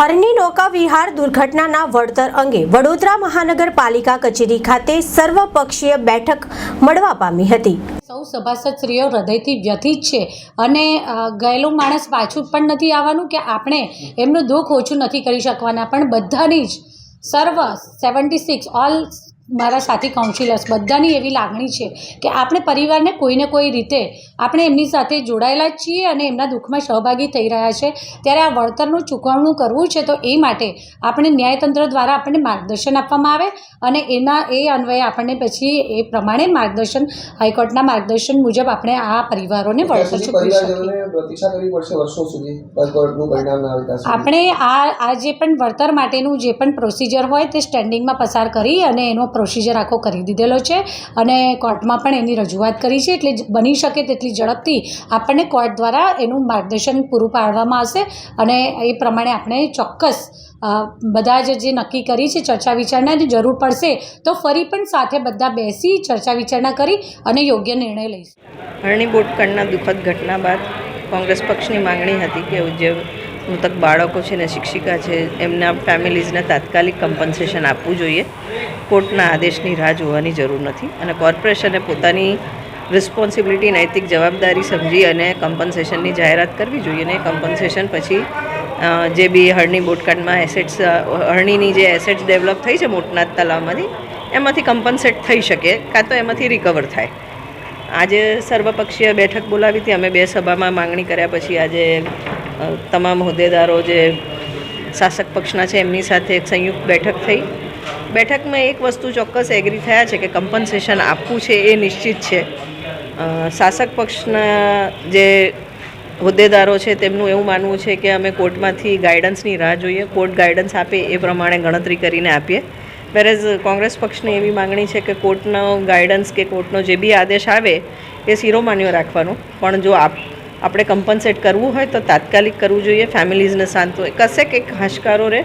હરની નૌકા વિહાર દુર્ઘટનાના વળતર અંગે વડોદરા મહાનગરપાલિકા કચેરી ખાતે સર્વપક્ષીય બેઠક મળવા પામી હતી. સૌ સભાસદશ્રીઓ હૃદયથી વ્યથિત છે અને ગયેલો માણસ પાછું પણ નથી આવવાનું કે આપણે એમનું દુઃખ ઓછું નથી કરી શકવાના. પણ બધાની જ સર્વ સેવન્ટી સિક્સ, ઓલ મારા સાથી કાઉન્સિલર્સ બધાની એવી લાગણી છે કે આપણે પરિવારને કોઈને કોઈ રીતે આપણે એમની સાથે જોડાયેલા જ છીએ અને એમના દુઃખમાં સહભાગી થઈ રહ્યા છે. ત્યારે આ વળતરનું ચૂકવણું કરવું છે તો એ માટે આપણે ન્યાયતંત્ર દ્વારા આપણને માર્ગદર્શન આપવામાં આવે અને એના એ અન્વયે આપણને પછી એ પ્રમાણે માર્ગદર્શન હાઈકોર્ટના માર્ગદર્શન મુજબ આપણે આ પરિવારોને વળતર ચૂકવી શકીએ. આપણે આ આ જે પણ વળતર માટેનું જે પણ પ્રોસિજર હોય તે સ્ટેન્ડિંગમાં પસાર કરી અને એનો પ્રોસિજર આખો કરી દીધેલો છે અને કોર્ટમાં પણ એની રજૂઆત કરી છે એટલે બની શકે તેટલી ઝડપથી આપણને કોર્ટ દ્વારા એનું માર્ગદર્શન પૂરું પાડવામાં આવશે અને એ પ્રમાણે આપણે ચોક્કસ બધા જ જે નક્કી કરી છે ચર્ચા વિચારણાની જરૂર પડશે તો ફરી પણ સાથે બધા બેસી ચર્ચા વિચારણા કરી અને યોગ્ય નિર્ણય લઈશું. હરણી બોટકણના દુઃખદ ઘટના બાદ કોંગ્રેસ પક્ષની માંગણી હતી કે જે મૃતક બાળકો છે ને શિક્ષિકા છે એમના ફેમિલીઝને તાત્કાલિક કમ્પન્સેશન આપવું જોઈએ. કોર્ટના આદેશની રાહ જોવાની જરૂર નથી અને કોર્પોરેશને પોતાની રિસ્પોન્સિબિલિટી નૈતિક જવાબદારી સમજી અને કમ્પન્સેશનની જાહેરાત કરવી જોઈએ અને કમ્પન્સેશન પછી જે બી હળની બોટકાંડમાં એસેટ્સ હળનીની જે એસેટ્સ ડેવલપ થઈ છે મોટનાથ તલાવમાંથી એમાંથી કમ્પન્સેટ થઈ શકે, કાં તો એમાંથી રિકવર થાય. આજે સર્વપક્ષીય બેઠક બોલાવી હતી, અમે બે સભામાં માંગણી કર્યા પછી આજે તમામ હોદ્દેદારો જે શાસક પક્ષના છે, એમની સાથે એક સંયુક્ત બેઠક થઈ. બેઠકમાં એક વસ્તુ ચોક્કસ એગ્રી થયા છે કે કમ્પન્સેશન આપવું છે એ નિશ્ચિત છે. શાસક પક્ષના જે હોદ્દેદારો છે તેમનું એવું માનવું છે કે અમે કોર્ટમાંથી ગાઈડન્સની રાહ જોઈએ, કોર્ટ ગાઈડન્સ આપે એ પ્રમાણે ગણતરી કરીને આપીએ. વેરેઝ કોંગ્રેસ પક્ષની એવી માંગણી છે કે કોર્ટનો ગાઈડન્સ કે કોર્ટનો જે બી આદેશ આવે એ શિરોમાન્યો રાખવાનો. પણ જો આપ, આપણે કમ્પન્સેટ કરવું હોય તો તાત્કાલિક કરવું જોઈએ ફેમિલીઝને શાંત હોય કશે એક હાશકારો રહે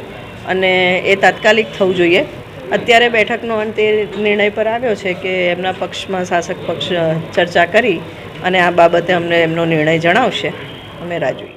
અને એ તાત્કાલિક થવું જોઈએ. અત્યારે બેઠકનો અંત એ નિર્ણય પર આવ્યો છે કે એમના પક્ષમાં શાસક પક્ષ ચર્ચા કરી અને આ બાબતે અમને એમનો નિર્ણય જણાવશે. અમે રાહ જોઈએ.